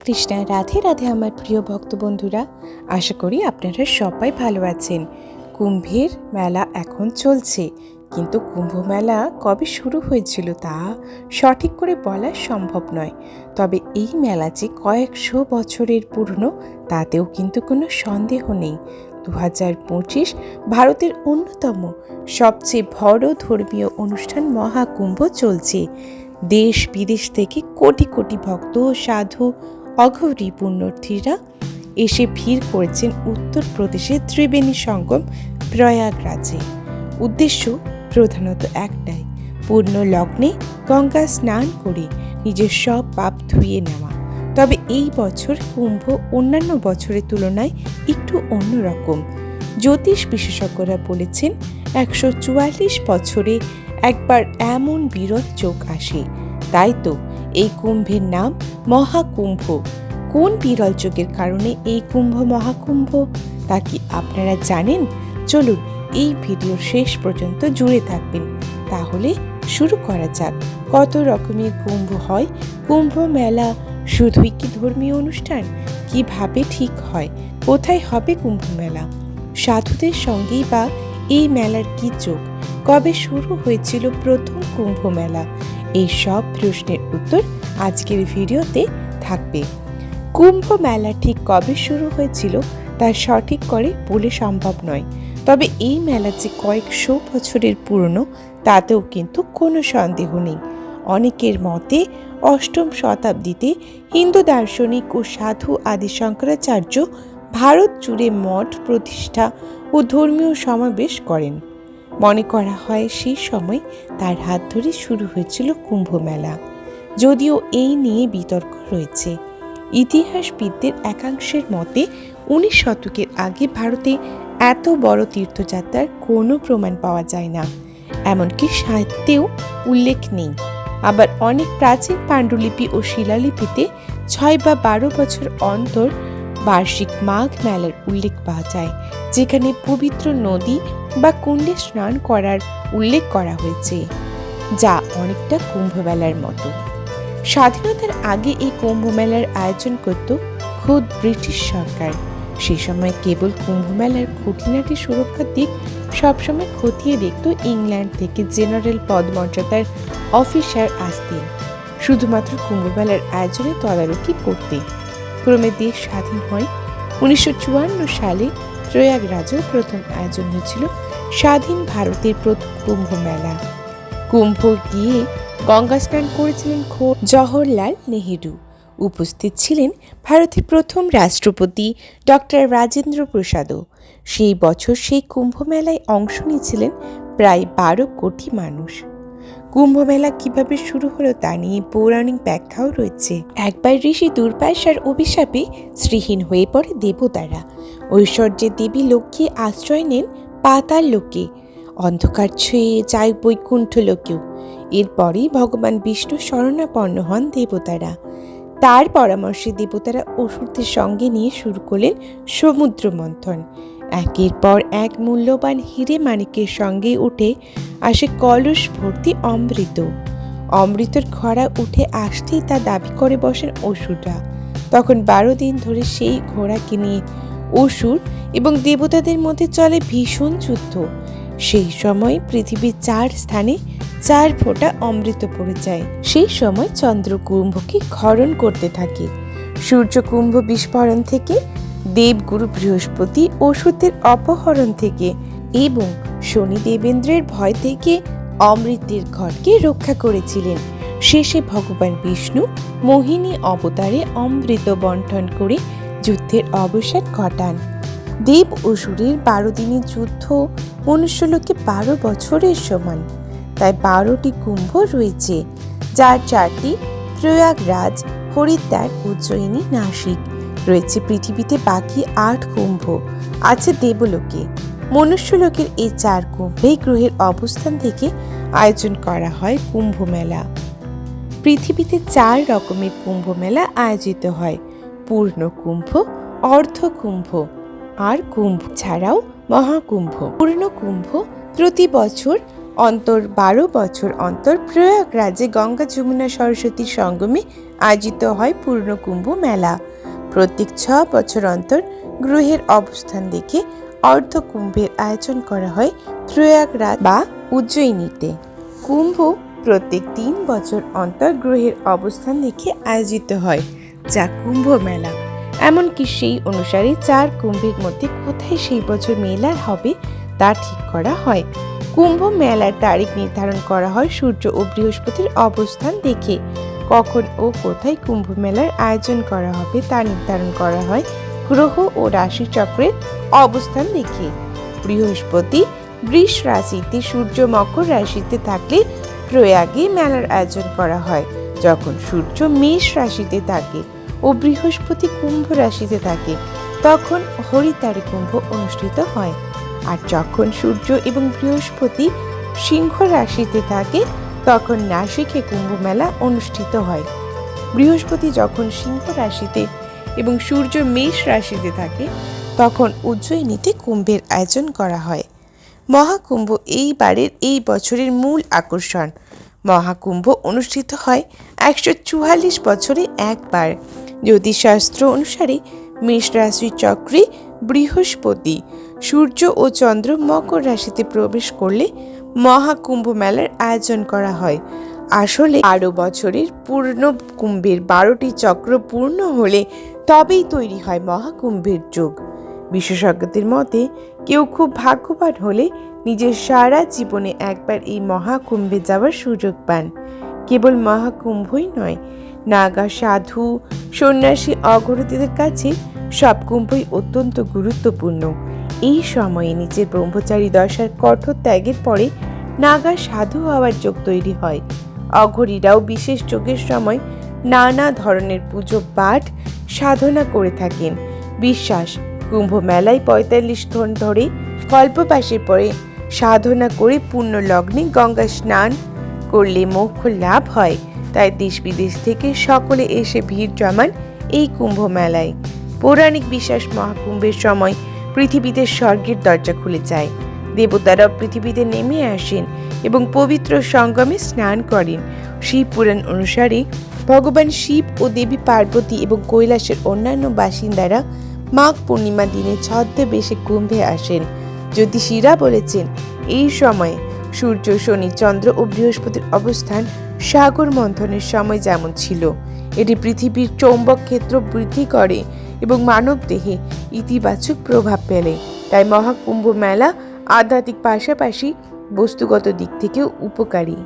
কৃষ্ণা, রাধে রাধে আমার প্রিয় ভক্ত বন্ধুরা আশা করি আপনারা সবাই ভালো আছেন। কুম্ভের মেলা এখন চলছে, কিন্তু কুম্ভ মেলা কবে শুরু হয়েছিল তা সঠিক করে বলা সম্ভব নয়। তবে এই মেলা যে কয়েকশো বছরের পুরনো, তাতেও কিন্তু কোনো সন্দেহ নেই। দু হাজার পঁচিশ ভারতের অন্যতম সবচেয়ে বড় ধর্মীয় অনুষ্ঠান মহাকুম্ভ চলছে। দেশ বিদেশ থেকে কোটি কোটি ভক্ত সাধু অঘরী পুণ্যার্থীরা এসে ভিড় করেছেন উত্তরপ্রদেশের ত্রিবেণী সঙ্গম প্রয়াগরাজে। উদ্দেশ্য প্রধানত একটাই পূর্ণ লগ্নে গঙ্গা স্নান করে নিজের সব পাপ ধুয়ে নেওয়া। তবে এই বছর কুম্ভ অন্যান্য বছরের তুলনায় একটু অন্যরকম। জ্যোতিষ বিশেষজ্ঞরা বলেছেন, একশো চুয়াল্লিশ বছরে একবার এমন বিরল চোখ আসে। তাই তো এই কুম্ভের নাম মহাকুম্ভ। কোন বিরল যোগের কারণে এই কুম্ভ মহাকুম্ভ? তা কি আপনারা জানেন? চলুন এই ভিডিও শেষ পর্যন্ত জুড়ে থাকবেন। তাহলে শুরু করা যাক। কত রকমের কুম্ভ হয়? কুম্ভ মেলা শুধুই কি ধর্মীয় অনুষ্ঠান? কীভাবে ঠিক হয়? কোথায় হবে কুম্ভ মেলা? সাধুদের সঙ্গেই বা এই মেলার কি যোগ? কবে শুরু হয়েছিল প্রথম কুম্ভ মেলা? এই সব প্রশ্নের উত্তর আজকের ভিডিওতে থাকবে। কুম্ভ মেলা ঠিক কবে শুরু হয়েছিল তা সঠিক করে বলে সম্ভব নয়। তবে এই মেলা যে কয়েকশো বছরের পুরনো, তাতেও কিন্তু কোনো সন্দেহ নেই। অনেকের মতে অষ্টম শতাব্দীতে হিন্দু দার্শনিক ও সাধু আদি শঙ্করাচার্য ভারত জুড়ে মঠ প্রতিষ্ঠা ও ধর্মীয় সমাবেশ করেন। মনে করা হয় সেই সময় তার হাত ধরে শুরু হয়েছিল কুম্ভ মেলা যদিও এই নিয়ে বিতর্ক রয়েছে। ইতিহাসবিদদের একাংশের মতে, উনিশ শতকের আগে ভারতে এত বড় তীর্থযাত্রার কোনো প্রমাণ পাওয়া যায় না। এমনকি সাহিত্যেও উল্লেখ নেই। আবার অনেক প্রাচীন পাণ্ডুলিপি ও শিলালিপিতে ছয় বা বারো বছর অন্তর বার্ষিক মাঘ মেলার উল্লেখ পাওয়া যায়, যেখানে পবিত্র নদী বা কুণ্ডে স্নান করার উল্লেখ করা হয়েছে, যা অনেকটা কুম্ভ মেলার মতো। স্বাধীনতার আগে এই কুম্ভ মেলার আয়োজন করত খোদ ব্রিটিশ সরকার। সে সময় কেবল কুম্ভ মেলার খুঁটিনাটি সুরক্ষার দিক সবসময় খতিয়ে দেখত ইংল্যান্ড থেকে জেনারেল পদমর্যাদার অফিসার আসতেন। শুধুমাত্র কুম্ভ মেলার আয়োজনে তদারকি করতে ক্রমে দেশ স্বাধীন হয়। উনিশশো চুয়ান্ন সালে প্রয়াগরাজেও প্রথম আয়োজন হয়েছিল স্বাধীন ভারতের প্রথম কুম্ভ মেলা। কুম্ভ গিয়ে গঙ্গা স্নান করেছিলেন খো জওহরলাল নেহেরু। উপস্থিত ছিলেন ভারতের প্রথম রাষ্ট্রপতি ডক্টর রাজেন্দ্র প্রসাদও। সেই বছর সেই কুম্ভ মেলায় অংশ নিয়েছিলেন প্রায় বারো কোটি মানুষ। কুম্ভ মেলা কীভাবে শুরু হলো তা নিয়ে পৌরাণিক ব্যাখ্যাও রয়েছে। একবার ঋষি দুর্বাসার অভিশাপে শ্রীহীন হয়ে পড়ে দেবতারা। ঐশ্বর্যের দেবী লক্ষ্মী আশ্রয় নেন পাতাল লোকে। অন্ধকার ছুঁয়ে যায় বৈকুণ্ঠ লোকেও। এরপরেই ভগবান বিষ্ণু শরণাপন্ন হন দেবতারা। তার পরামর্শে দেবতারা অসুরদের সঙ্গে নিয়ে শুরু করলেন সমুদ্র মন্থন। একের পর এক মূল্যবান হিরে মানিকের সঙ্গে উঠে আসে কলস ভর্তি অমৃত। অমৃতর ঘোড়া উঠে আসতেই তা দাবি করে বসেন অসুররা। তখন বারো দিন ধরে সেই ঘোড়াকে নিয়ে অসুর এবং দেবতাদের মধ্যে চলে ভীষণ যুদ্ধ। সেই সময় পৃথিবীর চার স্থানে চার ফোঁটা অমৃত পড়ে যায়। সেই সময় চন্দ্র কুম্ভকে খরণ করতে থাকে। সূর্য কুম্ভ বিস্ফোরণ থেকে দেবগুরু বৃহস্পতি ওষুধের অপহরণ থেকে এবং শনি দেবেন্দ্রের ভয় থেকে অমৃতের ঘরকে রক্ষা করেছিলেন। শেষে ভগবান বিষ্ণু মোহিনী অবতারে অমৃত বন্টন করে যুদ্ধের অবসান ঘটান। দেব অসুরের বারো দিনের যুদ্ধ মনুষ্যলোকে বারো বছরের সমান। তাই বারোটি কুম্ভ রয়েছে, যার চারটি প্রয়াগরাজ, হরিদ্বার উজ্জয়িনী নাসিক রয়েছে পৃথিবীতে বাকি আট কুম্ভ। আছে দেবলোকে। মনুষ্যলোকের এই চার কুম্ভেই গ্রহের অবস্থান থেকে আয়োজন করা হয় কুম্ভ মেলা পৃথিবীতে চার রকমের কুম্ভ মেলা আয়োজিত হয়। পূর্ণ কুম্ভ, অর্ধ কুম্ভ আর কুম্ভ ছাড়াও মহাকুম্ভ। পূর্ণ কুম্ভ প্রতি বছর অন্তর বারো বছর অন্তর প্রয়াগরাজে গঙ্গা যমুনা সরস্বতীর সঙ্গমে আয়োজিত হয় পূর্ণ কুম্ভ মেলা প্রত্যেক ছ বছর অন্তর গ্রহের অবস্থান দেখে অর্ধ কুম্ভের আয়োজন করা হয় প্রয়াগরাজ বা উজ্জয়িনীতে। কুম্ভ প্রত্যেক তিন বছর অন্তর গ্রহের অবস্থান দেখে আয়োজিত হয় যা কুম্ভ মেলা। এমনকি সেই অনুসারে চার কুম্ভের মধ্যে কোথায় সেই বছর মেলা হবে তা ঠিক করা হয়। কুম্ভ মেলার তারিখ নির্ধারণ করা হয় সূর্য ও বৃহস্পতির অবস্থান দেখে। কখন ও কোথায় কুম্ভ মেলার আয়োজন করা হবে তা নির্ধারণ করা হয় গ্রহ ও রাশি চক্রের অবস্থান দেখে। বৃহস্পতি, বৃষ রাশিতে সূর্য মকর রাশিতে থাকলে প্রয়াগে মেলার আয়োজন করা হয়। যখন সূর্য মেষ রাশিতে থাকে ও বৃহস্পতি কুম্ভ রাশিতে থাকে, তখন হরিতারে কুম্ভ অনুষ্ঠিত হয়। আর যখন সূর্য এবং বৃহস্পতি সিংহ রাশিতে থাকে তখন নাসিকে কুম্ভ মেলা অনুষ্ঠিত হয়। বৃহস্পতি যখন সিংহ রাশিতে এবং সূর্য মেষ রাশিতে থাকে, তখন উজ্জয়িনীতে কুম্ভের আয়োজন করা হয়। মহাকুম্ভ এইবারের এই বছরের মূল আকর্ষণ। মহাকুম্ভ অনুষ্ঠিত হয় একশো চুয়াল্লিশ বছরে একবার। জ্যোতিষশাস্ত্র অনুসারে মেষ রাশি চক্রে বৃহস্পতি সূর্য ও চন্দ্র মকর রাশিতে প্রবেশ করলে মহাকুম্ভ মেলার আয়োজন করা হয়। আসলে আরও বছরের পূর্ণ কুম্ভের বারোটি চক্র পূর্ণ হলে তবেই তৈরি হয় মহাকুম্ভের যোগ। বিশেষজ্ঞদের মতে, কেউ খুব ভাগ্যবান হলে নিজের সারা জীবনে একবার এই মহাকুম্ভে যাওয়ার সুযোগ পান। কেবল মহাকুম্ভই নয়, নাগা সাধু, সন্ন্যাসী অগরতিদের কাছে সব কুম্ভই অত্যন্ত গুরুত্বপূর্ণ। এই সময়ে নিজের ব্রহ্মচারী দশার কঠোর ত্যাগের পরে নাগা সাধু হওয়ার যোগ তৈরি হয়। অঘরীরাও বিশেষ যোগের সময় নানা ধরনের পুজো পাঠ সাধনা করে থাকেন। বিশ্বাস কুম্ভ মেলায় পঁয়তাল্লিশ ধন ধরে কল্পবাসের পরে সাধনা করে পূর্ণ লগ্নে গঙ্গা স্নান করলে মোক্ষ লাভ হয়। তাই দেশ বিদেশ থেকে সকলে এসে ভিড় জমান এই কুম্ভ মেলায় পৌরাণিক বিশ্বাস মহাকুম্ভের সময় পৃথিবীতে স্বর্গের দরজা খুলে যায়। দেবতারা পৃথিবীতে নেমে আসেন এবং পবিত্র সঙ্গমে স্নান করেন। শিব পুরাণ অনুসারে ভগবান শিব ও দেবী পার্বতী এবং কৈলাসের অন্যান্য বাসিন্দারা মাঘ পূর্ণিমা দিনে ছদ্মবেশে কুম্ভে আসেন। জ্যোতিষীরা বলেছেন, এই সময়ে সূর্য, শনি, চন্দ্র ও বৃহস্পতির অবস্থান সাগর মন্থনের সময় যেমন ছিল। এটি পৃথিবীর চৌম্বক ক্ষেত্র বৃদ্ধি করে। এবং মানব দেহে ইতিবাচক প্রভাব ফেলে। তাই মহাকুম্ভ মেলা আধ্যাত্মিক পাশাপাশি বস্তুগত দিক থেকেও উপকারী।